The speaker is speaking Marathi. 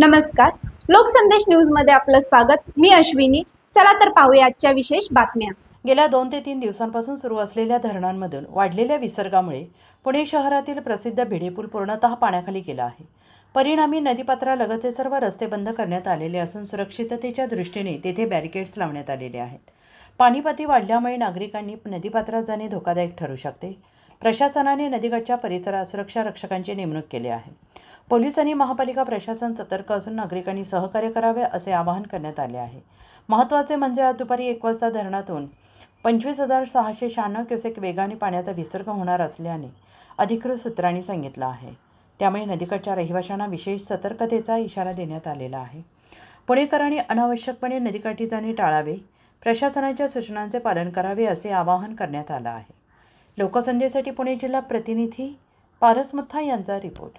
नमस्कार. लोकसंदेश न्यूजमध्ये आपलं स्वागत. मी अश्विनी. चला तर पाहूया आजच्या विशेष बातम्या. गेल्या दोन ते तीन दिवसांपासून सुरू असलेल्या धरणांमधून वाढलेल्या विसर्गामुळे पुणे शहरातील प्रसिद्ध भिडेपूल पूर्णतः पाण्याखाली गेला आहे. परिणामी नदीपात्रालगतचे सर्व रस्ते बंद करण्यात आलेले असून सुरक्षिततेच्या दृष्टीने तेथे बॅरिकेड्स लावण्यात आलेले आहेत. पाणीपाती वाढल्यामुळे नागरिकांनी नदीपात्रात जाणे धोकादायक ठरू शकते. प्रशासनाने नदीकाठच्या परिसरात सुरक्षा रक्षकांची नेमणूक केली आहे. पोलीस आणि महापालिका प्रशासन सतर्क असून नागरिकांनी सहकार्य करावे असे आवाहन करण्यात आले आहे. महत्त्वाचे म्हणजे आज दुपारी एक वाजता धरणातून पंचवीस हजार सहाशे शहाण्णव क्युसेक वेगाने पाण्याचा विसर्ग होणार असल्याने अधिकृत सूत्रांनी सांगितलं आहे. त्यामुळे नदीकडच्या रहिवाशांना विशेष सतर्कतेचा इशारा देण्यात आलेला आहे. पुणेकरांनी अनावश्यकपणे नदीकाठी जाणे टाळावे प्रशासनाच्या सूचनांचे पालन करावे असे आवाहन करण्यात आलं आहे. लोकसंदेसाठी पुणे जिल्हा प्रतिनिधी पारस मुथा यांचा रिपोर्ट.